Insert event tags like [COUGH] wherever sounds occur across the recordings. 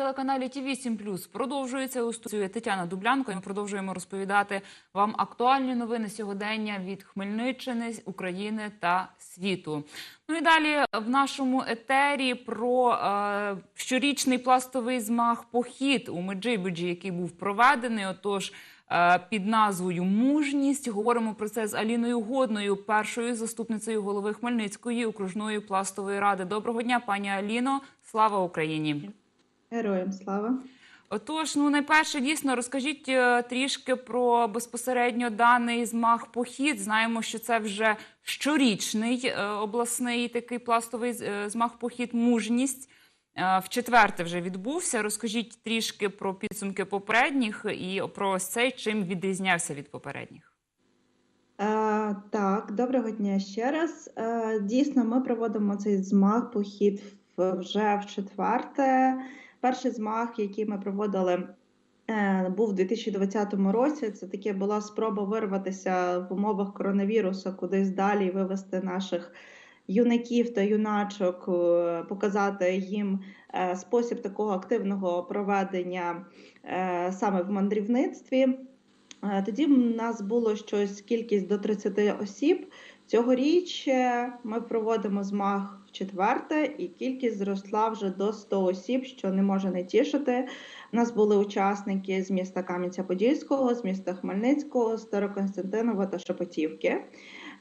телеканалі Ті 7 продовжується у студії Тетяна Дублянко. Ми продовжуємо розповідати вам актуальні новини сьогодення від Хмельниччини, України та світу. Ну і далі в нашому етері про е, щорічний пластовий змаг похід у Меджибуджі, який був проведений. Отож. е, Під назвою Мужність говоримо про це з Аліною Годною, першою заступницею голови Хмельницької окружної пластової ради. Доброго дня, пані Аліно. Слава Україні! Героям слава. Отож, ну найперше, дійсно, розкажіть е, трішки про безпосередньо даний змаг похід. Знаємо, що це вже щорічний е, обласний такий пластовий е, змаг похід мужність. В четверте вже відбувся. Розкажіть трішки про підсумки попередніх і про ось цей, чим відрізнявся від попередніх. Е, так, доброго дня ще раз. Е, дійсно, ми проводимо цей змаг похід вже в четверте. Перший змаг, який ми проводили, е, був у 2020 році. Це таке була спроба вирватися в умовах коронавірусу кудись далі вивести наших юнаків та юначок, е, показати їм е, спосіб такого активного проведення саме в мандрівництві. Тоді в нас було щось кількість до 30 осіб. Цьогоріч е, ми проводимо змаг в четверте, і кількість зросла вже до 100 осіб, що не може не тішити. У нас були учасники з міста Кам'янця-Подільського, з міста Хмельницького, Староконстантинова та Шепетівки.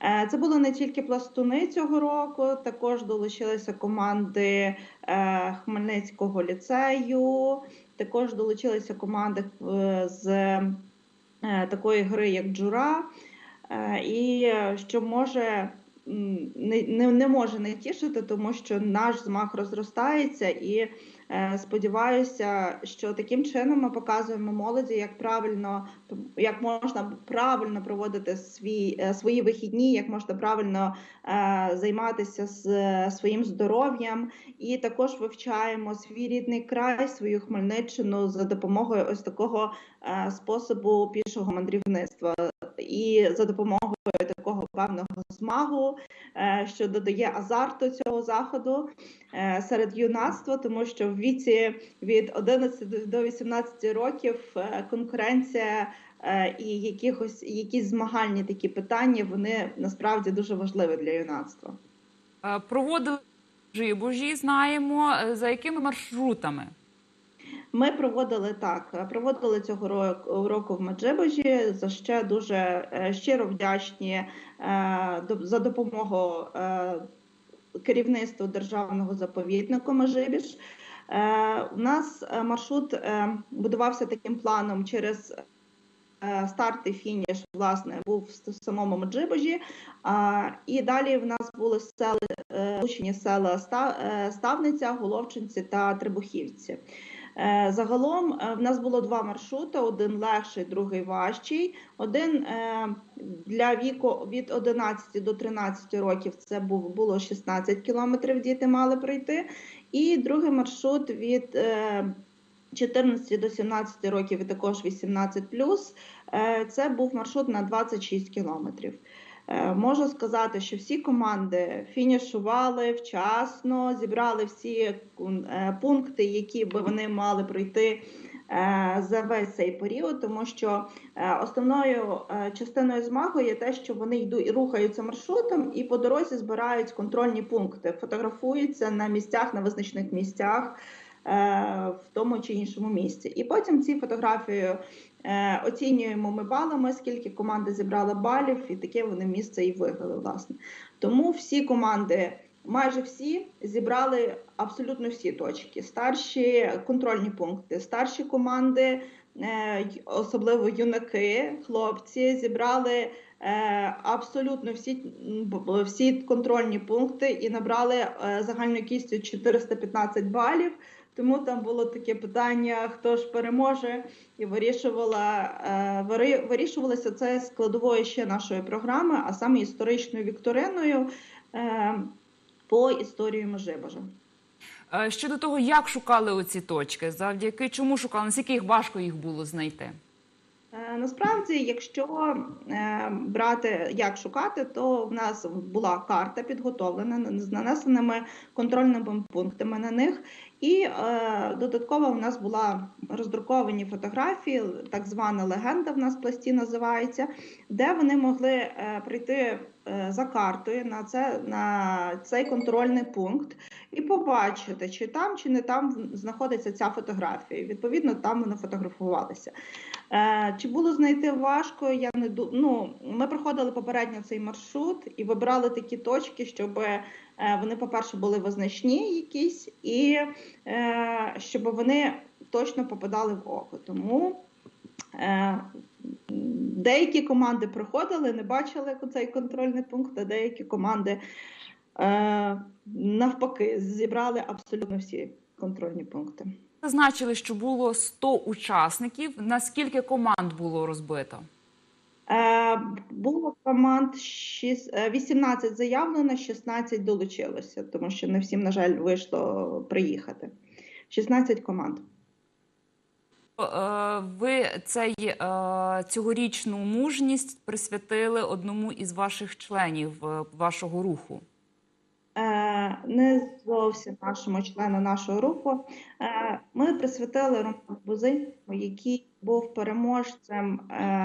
Е, Це були не тільки пластуни цього року, також долучилися команди е, Хмельницького ліцею, також долучилися команди з такої гри, як Джура, Е, і е, що може не, не, може не тішити, тому що наш змах розростається, і е, сподіваюся, що таким чином ми показуємо молоді, як правильно як можна правильно проводити свій, е, свої вихідні, як можна правильно е, займатися з е, своїм здоров'ям, і також вивчаємо свій рідний край, свою Хмельниччину за допомогою ось такого е, способу пішого мандрівництва і за допомогою такого певного змагу, е, що додає азарту цього заходу е, серед юнацтва, тому що в віці від 11 до 18 років е, конкуренція і якихось якісь змагальні такі питання вони насправді дуже важливі для юнацтва. Проводили Джибужі, знаємо, за якими маршрутами. Ми проводили так, проводили цього року, в Меджибожі, за ще дуже е, щиро вдячні е, за допомогу е, керівництву державного заповіднику Межибіж. Е, У нас е, маршрут е, будувався таким планом через е, старт і фініш, власне, був в самому Меджибожі. І далі в нас були сели, е, влучені села Ста- е, Ставниця, Головчинці та Требухівці. Е, Загалом е, в нас було два маршрути: один легший, другий важчий. Один е, для віку від 11 до 13 років це було 16 кілометрів. Діти мали пройти. І другий маршрут від е, 14 до 17 років і також 18 Е, Це був маршрут на 26 кілометрів. Е, Можу сказати, що всі команди фінішували вчасно, зібрали всі е, пункти, які би вони мали пройти е, за весь цей період, тому що основною частиною змагу є те, що вони йдуть і рухаються маршрутом і по дорозі збирають контрольні пункти, фотографуються на місцях, на визначених місцях. В тому чи іншому місці, і потім ці фотографії оцінюємо ми балами, скільки команда зібрала балів, і таке вони місце і виграли. Власне, тому всі команди, майже всі, зібрали абсолютно всі точки. Старші контрольні пункти, старші команди, е, особливо юнаки, хлопці, зібрали е, абсолютно всі, всі контрольні пункти і набрали е, загальною кістю 415 балів. Тому там було таке питання, хто ж переможе, і вирішувала е, вирішувалося це складовою ще нашої програми, а саме історичною вікториною е, по історії Межибожа. Е, Щодо того, як шукали оці точки, завдяки чому шукали, наскільки їх важко їх було знайти? Е, Насправді, якщо е, брати як шукати, то в нас була карта підготовлена з нанесеними контрольними пунктами на них, і е, додатково в нас була роздруковані фотографії, так звана легенда в нас пласті називається, де вони могли прийти за картою на це на цей контрольний пункт і побачити, чи там, чи не там знаходиться ця фотографія. Відповідно, там вони фотографувалися. Е, Чи було знайти важко? Я не ну, ми проходили попередньо цей маршрут і вибрали такі точки, щоб е, вони, по-перше, були визначні якісь, і е, щоб вони точно попадали в око. Тому е, деякі команди проходили, не бачили цей контрольний пункт, а деякі команди е, навпаки зібрали абсолютно всі контрольні пункти. Зазначили, що було 100 учасників. Наскільки команд було розбито? Е, Було команд шість- е, 18 заявлено, 16 долучилося, тому що не всім, на жаль, вийшло приїхати. 16 команд. Е, Ви цей е, цьогорічну мужність присвятили одному із ваших членів е, вашого руху. Не зовсім нашому члену нашого руху. Ми присвятили Роману Бузинському, який був переможцем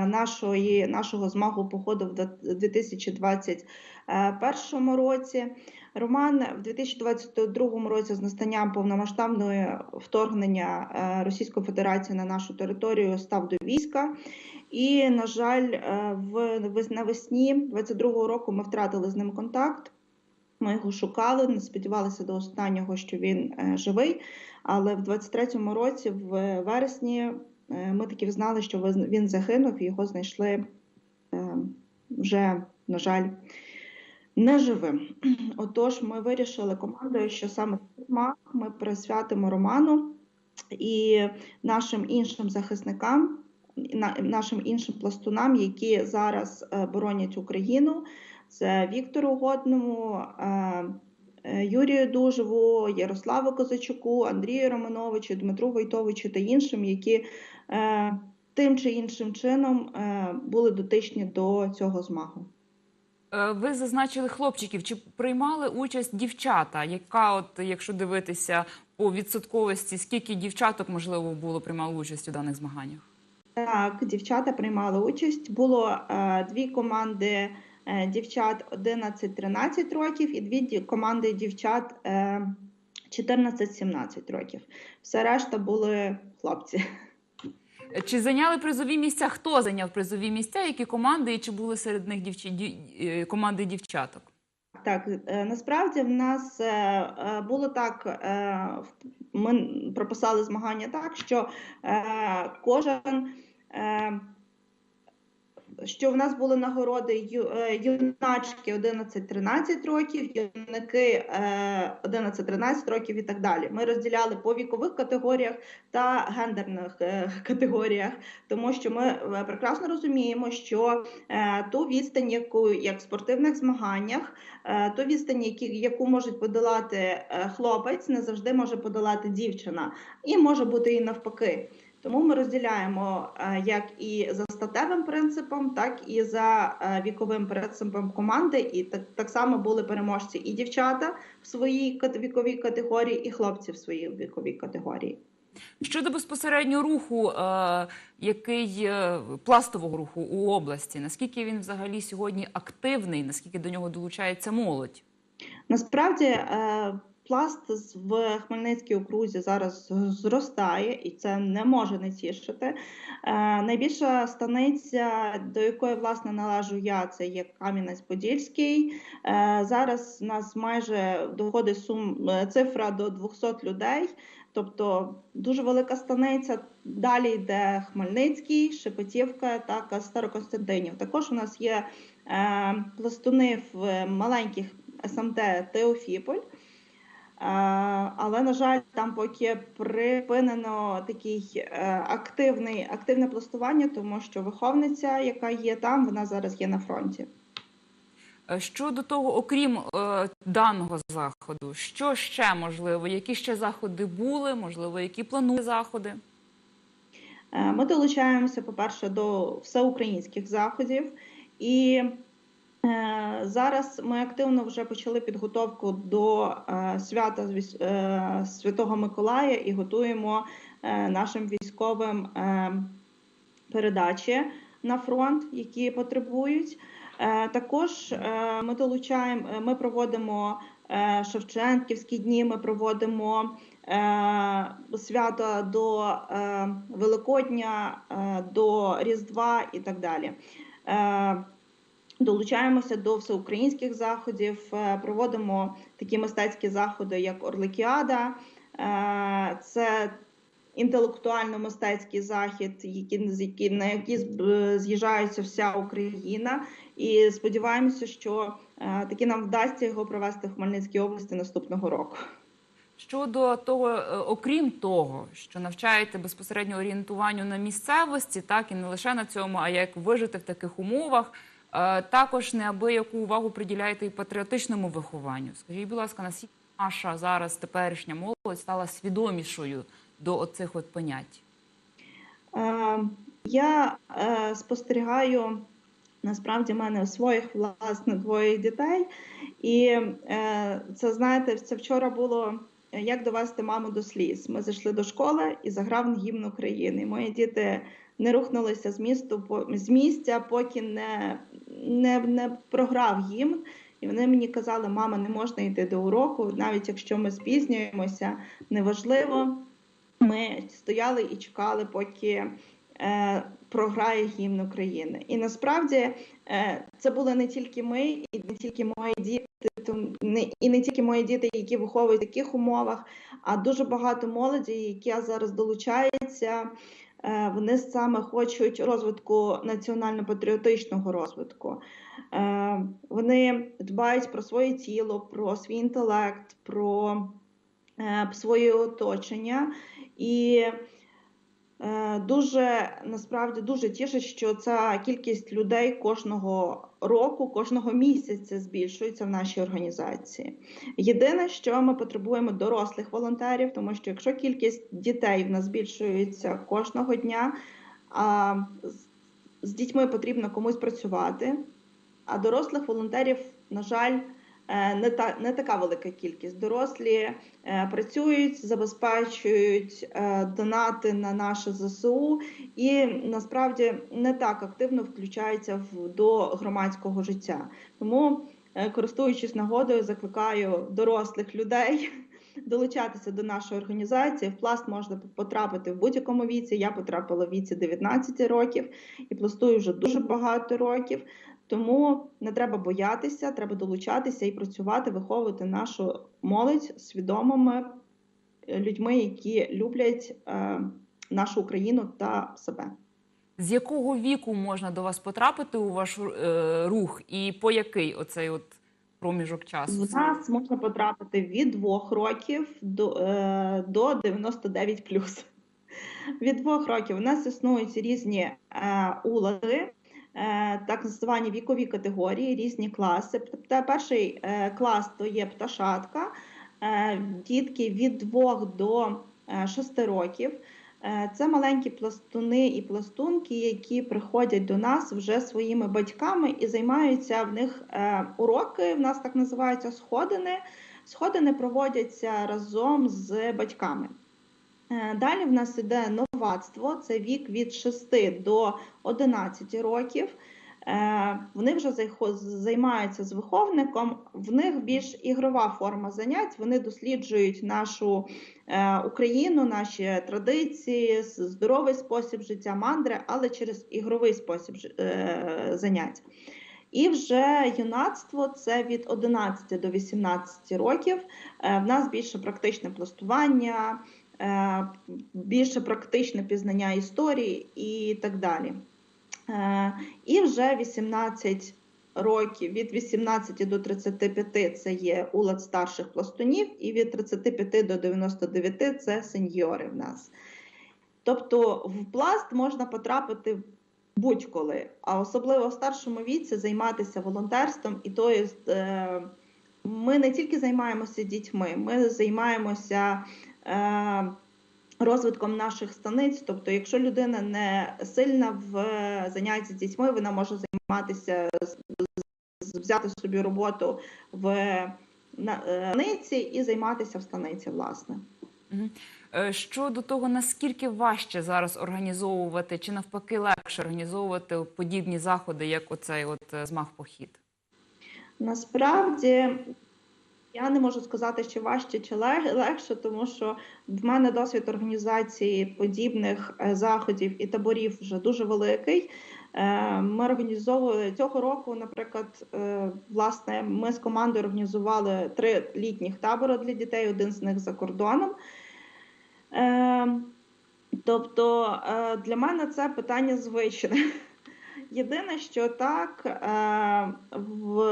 нашої, нашого змагу походу в 2021 році. Роман в 2022 році з настанням повномасштабного вторгнення е, Російської Федерації на нашу територію став до війська. І, на жаль, е, в навесні 22 року ми втратили з ним контакт. Ми його шукали, не сподівалися до останнього, що він е, живий. Але в 23-му році, в вересні, ми таки знали, що він загинув, і його знайшли е, вже, на жаль, неживим. [CLEARS THROAT] Отож, ми вирішили командою, що саме цей ми присвятимо Роману і нашим іншим захисникам, на- нашим іншим пластунам, які зараз е, боронять Україну. Це Віктору Годному, е, е, Юрію Дужеву, Ярославу Козачуку, Андрію Романовичу, Дмитру Войтовичу та іншим, які тим чи іншим чином були дотичні до цього змагу. Е, Ви зазначили хлопчиків. Чи приймали участь дівчата? Яка, от якщо дивитися по відсотковості, скільки дівчаток можливо було приймало участь у даних змаганнях? Так, дівчата приймали участь. Було е, дві команди е, дівчат 11-13 років і дві ді- команди дівчат е, 14-17 років. Все решта були хлопці. Чи зайняли призові місця? Хто зайняв призові місця? Які команди і чи були серед них дівчі... е, команди дівчаток? Так, е, насправді в нас е, було так, ми прописали змагання так, що кожен. Е, Що в нас були нагороди е, юначки 11-13 років, юнаки е, 11-13 років і так далі. Ми розділяли по вікових категоріях та гендерних е, [LAUGHS] категоріях, тому що ми е, прекрасно розуміємо, що е, ту відстань, яку як в спортивних змаганнях, е, ту відстань, яку можуть подолати е, хлопець, не завжди може подолати дівчина, і може бути і навпаки. Тому ми розділяємо е, як і за статевим принципом, так і за е, віковим принципом команди. І так, так само були переможці і дівчата в своїй віковій категорії, і хлопці в своїй віковій категорії. Щодо безпосередньо руху, е, який пластового руху у області, наскільки він взагалі сьогодні активний, наскільки до нього долучається молодь? Насправді пласт в Хмельницькій окрузі зараз зростає, і це не може не тішити. Е, Найбільша станиця, до якої власне належу я, це є Кам'янець-Подільський. Е, Зараз у нас майже доходить сум е, цифра до 200 людей. Тобто дуже велика станиця. Далі йде Хмельницький, Шепетівка та Староконстантинів. Також у нас є пластуни в маленьких СМТ Теофіполь. Е, Але, на жаль, там поки припинено такий е, активний, активне пластування, тому що виховниця, яка є там, вона зараз є на фронті. Е, Щодо того, окрім е, даного заходу, що ще можливо? Які ще заходи були? Можливо, які планують заходи? Ми долучаємося, по-перше, до всеукраїнських заходів, і зараз ми активно вже почали підготовку до е, свята е, Святого Миколая і готуємо е, нашим військовим е, передачі на фронт, які потребують. Е, Також е, ми долучаємо, е, ми проводимо е, Шевченківські дні, ми проводимо е, свята до е, Великодня, е, до Різдва і так далі. Е, Долучаємося до всеукраїнських заходів, е, проводимо такі мистецькі заходи, як Орликіада. Е, Це інтелектуально-мистецький захід, які, на які з'їжджається вся Україна. І сподіваємося, що е, таки нам вдасться його провести в Хмельницькій області наступного року. Щодо того, е, окрім того, що навчаєте безпосередньо орієнтуванню на місцевості, так і не лише на цьому, а як вижити в таких умовах, е, також неабияку увагу приділяєте і патріотичному вихованню. Скажіть, будь ласка, наскільки наша зараз теперішня молодь стала свідомішою до оцих от понять? Е, Я е, спостерігаю насправді в мене своїх власне двоє дітей, і е, це знаєте, це вчора було е, як довести маму до сліз. Ми зайшли до школи і заграв гімн України. Мої діти не рухнулися з місту з місця, поки не, не, не програв гімн. І вони мені казали, мама, не можна йти до уроку, навіть якщо ми спізнюємося, неважливо. Ми стояли і чекали, поки е, програє гімн України. І насправді е, це були не тільки ми, і не тільки мої діти, не, і не тільки мої діти, які виховують в таких умовах, а дуже багато молоді, яка зараз долучається. Е, вони саме хочуть розвитку національно-патріотичного розвитку. Е, Вони дбають про своє тіло, про свій інтелект, про е, своє оточення. І дуже насправді дуже тішить, що ця кількість людей кожного року, кожного місяця збільшується в нашій організації. Єдине, що ми потребуємо дорослих волонтерів, тому що якщо кількість дітей в нас збільшується кожного дня, а з- дітьми потрібно комусь працювати, а дорослих волонтерів, на жаль, е, не та не така велика кількість. Дорослі е, працюють, забезпечують е, донати на наше ЗСУ і насправді не так активно включаються в до громадського життя. Тому, е, користуючись нагодою, закликаю дорослих людей. [LAUGHS] Долучатися до нашої організації в пласт можна потрапити в будь-якому віці. Я потрапила в віці 19 років і пластую вже дуже багато років. Тому не треба боятися, треба долучатися і працювати, виховувати нашу молодь свідомими е, людьми, які люблять е, нашу Україну та себе. З якого віку можна до вас потрапити у ваш е, рух, і по який оцей от проміжок часу? В нас можна потрапити від двох років до, е, до 99 Від двох років у нас існують різні е, улади, так звані вікові категорії, різні класи. Та перший е, клас то є пташатка, е, дітки від 2 до 6 років. Е, Це маленькі пластуни і пластунки, які приходять до нас вже своїми батьками і займаються в них е, уроки. В нас так називаються сходини. Сходини проводяться разом з батьками. Е, Далі в нас іде новацтво, це вік від 6 до 11 років. Е, Вони вже займаються з виховником. В них більш ігрова форма занять. Вони досліджують нашу е, Україну, наші традиції, здоровий спосіб життя, мандри, але через ігровий спосіб занять. І вже юнацтво це від 11 до 18 років. В нас більше практичне пластування, більше практичне пізнання історії і так далі. Е, І вже 18 років, від 18 до 35 це є улад старших пластунів, і від 35 до 99 це сеньори в нас. Тобто в пласт можна потрапити будь-коли, а особливо в старшому віці займатися волонтерством, і то є, е, ми не тільки займаємося дітьми, ми займаємося е, розвитком наших станиць. Тобто, якщо людина не сильна в занятті з дітьми, вона може займатися взяти собі роботу в е, станиці і займатися в станиці, власне. Е, Щодо того, наскільки важче зараз організовувати, чи навпаки легше організовувати подібні заходи, як оцей от е, змах похід? Насправді я не можу сказати, чи важче, чи легше, тому що в мене досвід організації подібних е, заходів і таборів вже дуже великий. Е, Ми організовували цього року, наприклад, е, власне, ми з командою організували три літніх табори для дітей, один з них за кордоном. Е, Тобто для мене це питання звичне. Єдине, що так е,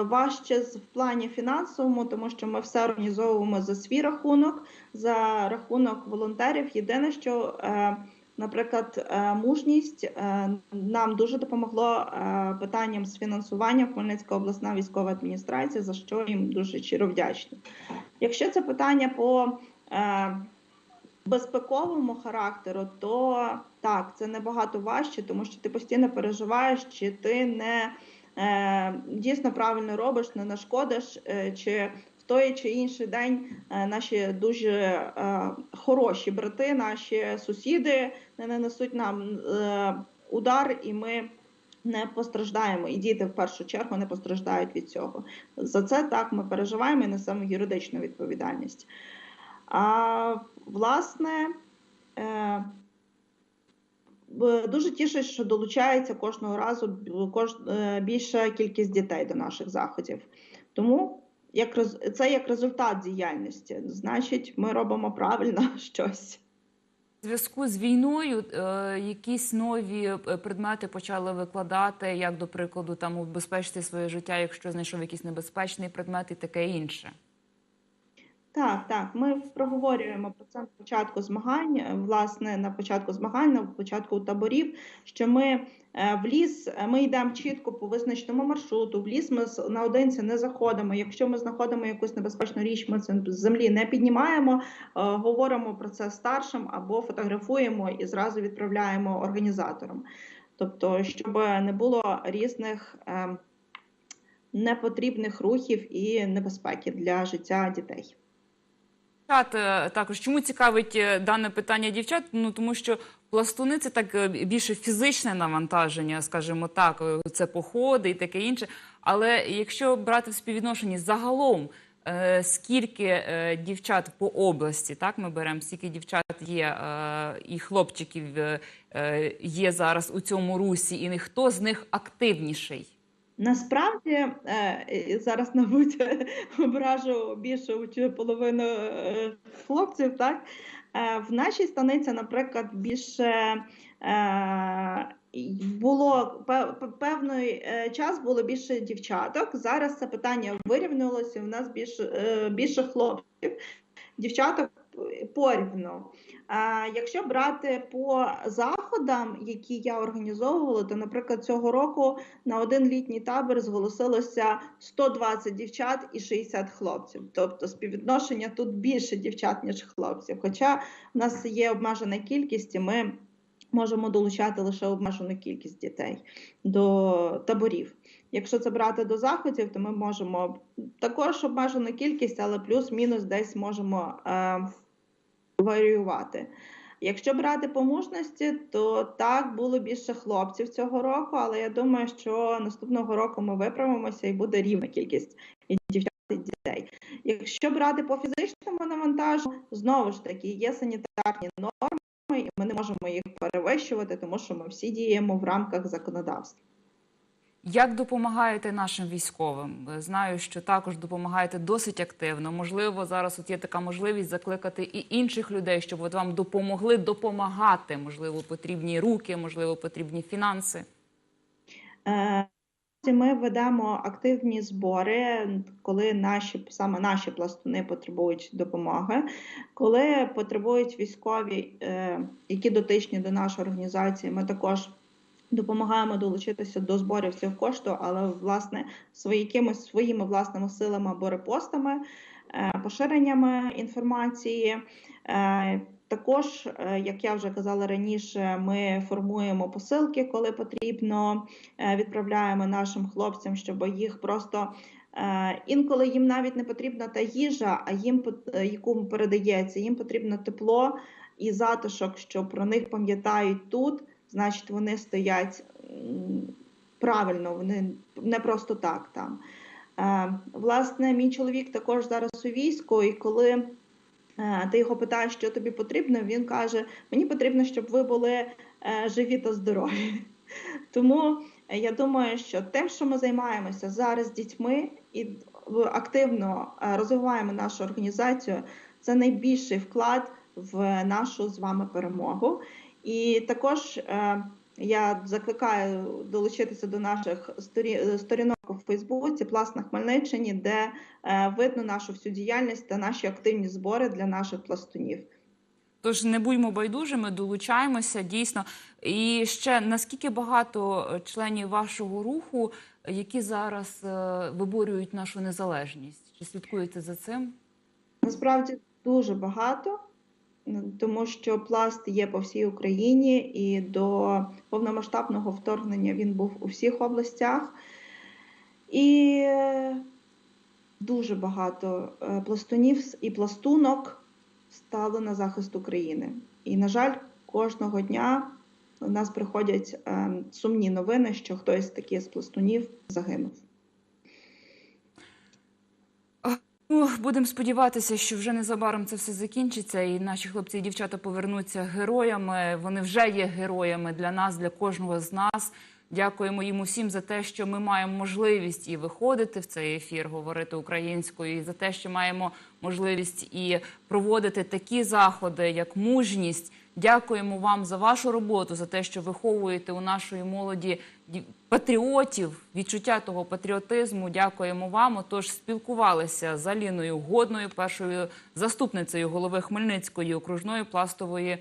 важче в плані фінансовому, тому що ми все організовуємо за свій рахунок, за рахунок волонтерів. Єдине, що, е, наприклад, е, мужність нам дуже допомогло питанням з фінансуванням Хмельницька обласна військова адміністрація, за що їм дуже щиро вдячні. Якщо це питання по безпековому характеру, то так, це набагато важче, тому що ти постійно переживаєш, чи ти не е, дійсно правильно робиш, не нашкодиш, е, чи в той чи інший день е, наші дуже е, хороші брати, наші сусіди не нанесуть нам е, удар, і ми. Не постраждаємо, і діти в першу чергу не постраждають від цього. За це так ми переживаємо і несемо юридичну відповідальність. А власне, е, дуже тішить, що долучається кожного разу е, більша кількість дітей до наших заходів. Тому як це як результат діяльності, значить, ми робимо правильно [LAUGHS] щось. Зв'язку з війною е, якісь нові е, предмети почали викладати, як до прикладу, там убезпечити своє життя, якщо знайшов якийсь небезпечний предмет і таке інше. Так, так, ми проговорюємо про це на початку змагань. е, Власне, на початку змагань, на початку таборів, що ми е, в ліс, е, ми йдемо чітко по визначеному маршруту. В ліс ми наодинці не заходимо. Якщо ми знаходимо якусь небезпечну річ, ми це з землі не піднімаємо, говоримо про це старшим або фотографуємо і зразу відправляємо організаторам. Тобто, щоб не було різних е, непотрібних рухів і небезпеки для життя дітей. Е, також чому цікавить е, дане питання дівчат? Ну тому що пластуни це так е, більше фізичне навантаження, скажімо так, це походи і таке інше. Але якщо брати в співвідношенні загалом, скільки дівчат по області, так ми беремо, скільки дівчат є і хлопчиків є зараз у цьому русі, і хто з них активніший? Насправді е, зараз, мабуть, [LAUGHS] ображу більше половину е, хлопців, так Е, в нашій станиці, наприклад, більше було пе- пе- певний час було більше дівчаток. Зараз це питання вирівнялося. У нас більше, більше хлопців, дівчаток порівну. А якщо брати по заходам, які я організовувала, то, наприклад, цього року на один літній табір зголосилося 120 дівчат і 60 хлопців. Тобто співвідношення тут більше дівчат, ніж хлопців. Хоча в нас є обмежена кількість, і ми можемо долучати лише обмежену кількість дітей до таборів. Якщо це брати до заходів, то ми можемо також обмежену кількість, але плюс-мінус десь можемо е, варіювати. Якщо брати по мужності, то так було більше хлопців цього року, але я думаю, що наступного року ми виправимося і буде рівна кількість і дівчат і дітей. Якщо брати по фізичному навантажу, знову ж таки є санітарні норми, і ми не можемо їх перевищувати, тому що ми всі діємо в рамках законодавства. Як допомагаєте нашим військовим? Знаю, що також допомагаєте досить активно. Можливо, зараз от є така можливість закликати і інших людей, щоб от вам допомогли допомагати. Можливо, потрібні руки, можливо, потрібні фінанси. Е, Ми ведемо активні збори, коли наші саме наші пластуни потребують допомоги, коли потребують військові, е, які дотичні до нашої організації. Ми також допомагаємо долучитися до зборів цих коштів, але власне свої своїми власними силами або репостами, е, поширеннями інформації. Е, Також, е, як я вже казала раніше, ми формуємо посилки, коли потрібно, відправляємо нашим хлопцям, щоб їх просто інколи їм навіть не потрібна та їжа, а їм яку передається, їм потрібно тепло і затишок, що про них пам'ятають тут, значить вони стоять правильно, вони не просто так там. Е, Власне, мій чоловік також зараз у війську, і коли е, ти його питаєш, що тобі потрібно, він каже: Мені потрібно, щоб ви були е, живі та здорові. [LAUGHS] Тому я думаю, що тим, що ми займаємося зараз з дітьми і активно розвиваємо нашу організацію, це найбільший вклад в нашу з вами перемогу. І також е, я закликаю долучитися до наших сторі- сторінок у Фейсбуці Пласт на Хмельниччині, де е, видно нашу всю діяльність та наші активні збори для наших пластунів. Тож не будьмо байдужими, долучаємося дійсно. І ще наскільки багато е, членів вашого руху, е, які зараз е, виборюють нашу незалежність? Чи слідкуєте за цим? Насправді дуже багато, тому що пласт є по всій Україні, і до повномасштабного вторгнення він був у всіх областях. І е, дуже багато е, пластунів і пластунок стали на захист України. І, на жаль, кожного дня у нас приходять е, сумні новини, що хтось таки з пластунів загинув. Будемо сподіватися, що вже незабаром це все закінчиться, і наші хлопці і дівчата повернуться героями. Вони вже є героями для нас, для кожного з нас. Дякуємо їм усім за те, що ми маємо можливість і виходити в цей ефір, говорити українською, і за те, що маємо можливість і проводити такі заходи, як мужність. Дякуємо вам за вашу роботу, за те, що виховуєте у нашої молоді ді- патріотів, відчуття того патріотизму. Дякуємо вам. Отож, спілкувалися з Аліною Годною, першою заступницею голови Хмельницької окружної пластової